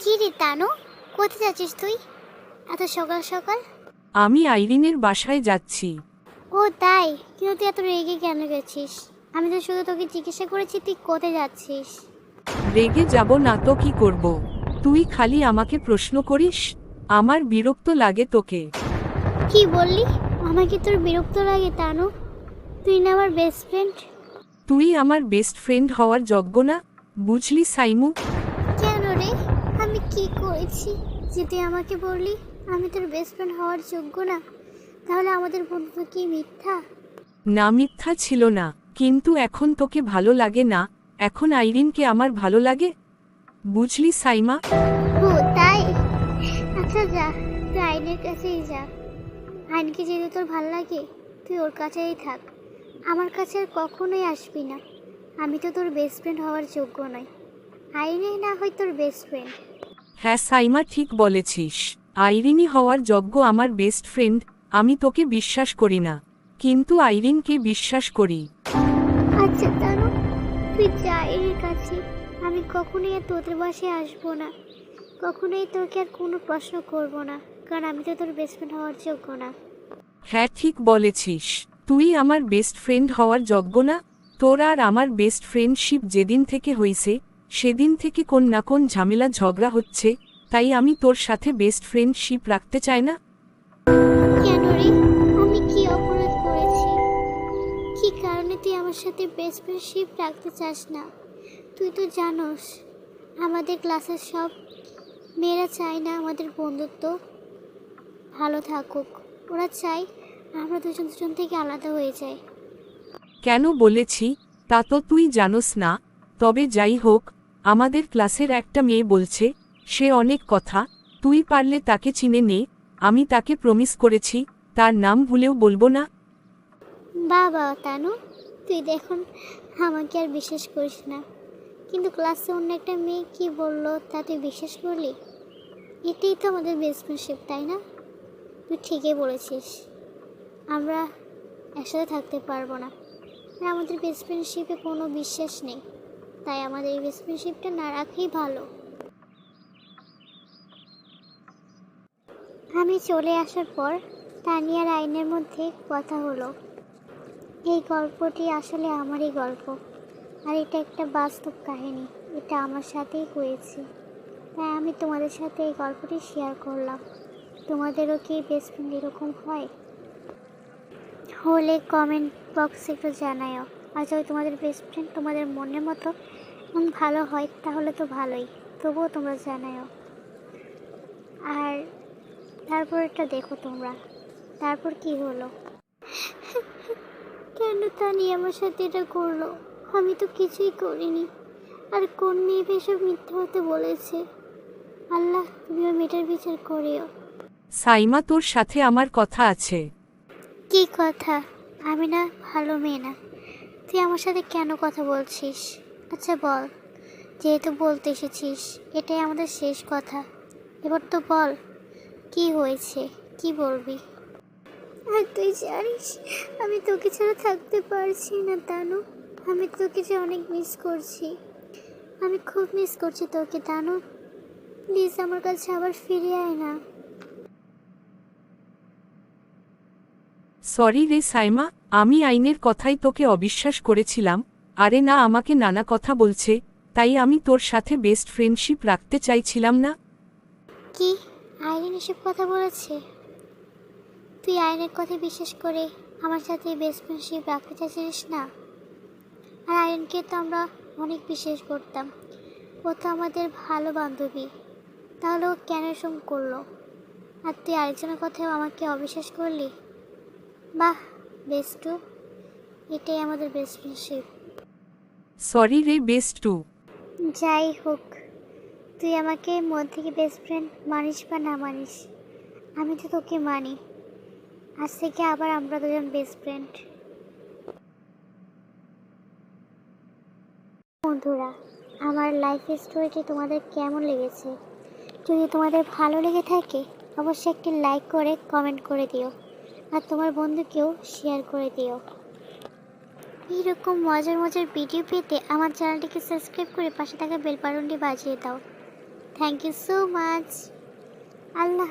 কি রে তানু? কোথায় যাচ্ছিস তুই? এত সকাল সকাল? আমি আইরিনের বাসায় যাচ্ছি। ও তাই? কিন্তু তুই এত রেগে কেন গেছিস? আমি তো শুধু তোকে জিজ্ঞাসা করেছি তুই কোথায় যাচ্ছিস? রেগে যাব না তো কি করব? তুই খালি আমাকে প্রশ্ন করিস আমার বিরক্ত লাগে তোকে। কি বললি? আমাকে তোর বিরক্ত লাগে তানু? তুই না আমার বেস্ট ফ্রেন্ড তুই আমার বেস্ট ফ্রেন্ড হওয়ার যোগ্য না? বুঝলি সাইমু? কেন রে? আমি কি করেছি? যে তুই আমাকে বললি আমি তোর বেস্ট ফ্রেন্ড হওয়ার যোগ্য না তাহলে আমাদের বন্ধুত্ব কি মিথ্যা? না মিথ্যা ছিল না কিন্তু এখন তোকে ভালো লাগে না এখন আইরিনকে আমার ভালো লাগে? বুঝলি সাইমা? ও তাই? আচ্ছা যা তুই আইনের কাছেই যা। আইনকে যদি তোর ভালো লাগে তুই ওর কাছেই থাক। আমার কাছে আর কখনোই আসবি না। আমি তো তোর বেস্ট ফ্রেন্ড হওয়ার যোগ্য নই। আইনে না হয় তোর বেস্ট ফ্রেন্ড হ্যাঁ সাইমা ঠিক বলেছিস। আইরিনই হওয়ার যোগ্য আমার বেস্ট ফ্রেন্ড আমি তোকে বিশ্বাস করি না। কিন্তু আইরিনকে বিশ্বাস করি। আচ্ছা তানু তুই যা এর কাছে। আমি কখনোই আর তোদের বাসায় আসব না। কখনোই তোকে আর কোনো প্রশ্ন করব না। কারণ আমি তো তোর বেস্ট ফ্রেন্ড হওয়ার যোগ্য না। হ্যাঁ ঠিক বলেছিস। তুই আমার বেস্ট ফ্রেন্ড হওয়ার যোগ্য না। তোর আর আমার বেস্ট ফ্রেন্ডশিপ যেদিন থেকে হইছে সেদিন থেকে কোন না কোন ঝামেলা ঝগড়া হচ্ছে তাই আমি তোর সাথে বেস্ট ফ্রেন্ডশিপ রাখতে চাই না। কেন রে? আমি কি অপরাধ করেছি? কি কারণে তুই আমার সাথে বেস্ট ফ্রেন্ডশিপ রাখতে চাস না? তুই তো জানোস আমাদের ক্লাসের সব মেয়েরা চায় না আমাদের বন্ধুত্ব ভালো থাকুক। ওরা চায় আমরা দুজন দুজন থেকে আলাদা হয়ে যাই। কেন বলেছি? তা তো তুই জানোস না তবে যাই হোক আমাদের ক্লাসের একটা মেয়ে বলছে, সে অনেক কথা, তুই পারলে তাকে চিনে নে, আমি তাকে প্রমিস করেছি, তার নাম ভুলেও বলব না। বাবা, তানু, তুই দেখুন, আমাকে আর বিশ্বাস করিস না। কিন্তু ক্লাসে অন্য একটা মেয়ে কি বলল তা তুই বিশ্বাস করলি? এটাই তো আমাদের বেস্ট ফ্রেন্ডশিপ তাই না? তুই ঠিকই বলেছিস। আমরা একসাথে থাকতে পারব না। আমাদের বেস্ট ফ্রেন্ডশিপে কোনো বিশ্বাস নেই। তাই আমাদের এই বেস্ট না রাখাই ভালো। আমি চলে আসার পর তানিয়ার আইনের মধ্যে কথা হলো। এই গল্পটি আসলে আমারই গল্প, আর এটা একটা বাস্তব কাহিনী, এটা আমার সাথেই হয়েছে। তাই আমি তোমাদের সাথে এই গল্পটি শেয়ার করলাম। তোমাদেরও কি বেস্ট ফ্রেন্ড এরকম হয়? হলে কমেন্ট বক্সে একটু জানাও আর যদি তোমাদের বেস্ট ফ্রেন্ড তোমাদের মনের মতো এমন ভালো হয় তাহলে তো ভালোই। তবুও তোমরা জানাও আর তারপর এটা দেখো তোমরা। তারপর কি হলো? কেন তানি আমার সাথে এটা করল? আমি তো কিছুই করিনি। আর কোন মেয়ে এসব মিথ্যা হতে বলেছে? আল্লাহ তুমি মেয়েটার বিচার করিও। সাইমা তোর সাথে আমার কথা আছে। কি কথা? আমি না ভালো মেয়ে না। তুই আমার সাথে কেন কথা বলছিস? আচ্ছা বল যেহেতু বলতে এসেছিস এটাই আমাদের শেষ কথা। এবার তো বল কি হয়েছে কি বলবি? আর তুই জানিস আমি তোকে ছাড়া থাকতে পারছি না তানু। আমি তোকে যে অনেক মিস করছি। আমি খুব মিস করছি তোকে তানু। প্লিজ আমার কাছে আবার ফিরে আয় না। সরি রে সাইমা আমি আইনের কথাই তোকে অবিশ্বাস করেছিলাম। আরে না, আমাকে নানা কথা বলছে, তাই আমি তোর সাথে বেস্ট ফ্রেন্ডশিপ রাখতে চাইছিলাম না। কি? আইরিন এসব কথা বলেছে? তুই আইনের কথা বিশ্বাস করে আমার সাথে বেস্ট ফ্রেন্ডশিপ রাখতে চাইছিস না? আর আইরিনকে তো আমরা অনেক বিশ্বাস করতাম। ও তো আমাদের ভালো বান্ধবী। তাহলে ও কেন এরকম করল? আর তুই আরেকজনের কথাও আমাকে অবিশ্বাস করলি? বাহ বেস্টু এটাই আমাদের বেস্ট ফ্রেন্ডশিপ সরি রে বেস্ট টু যাই হোক, তুই আমাকে মন থেকে বেস্ট ফ্রেন্ড মানিস বা না মানিস, আমি তো তোকে মানি। আজ থেকে আবার আমরা দুজন বেস্ট ফ্রেন্ড বন্ধুরা, আমার লাইফ স্টোরিটি তোমাদের কেমন লেগেছে? যদি তোমাদের ভালো লেগে থাকে, অবশ্যই একটি লাইক করে কমেন্ট করে দিও। আর তোমার বন্ধুকেও শেয়ার করে দিও। এইরকম মজার মজার ভিডিও পেতে আমার চ্যানেলটিকে সাবস্ক্রাইব করে পাশে থাকা বেল বাজিয়ে দাও। Thank you so much Allah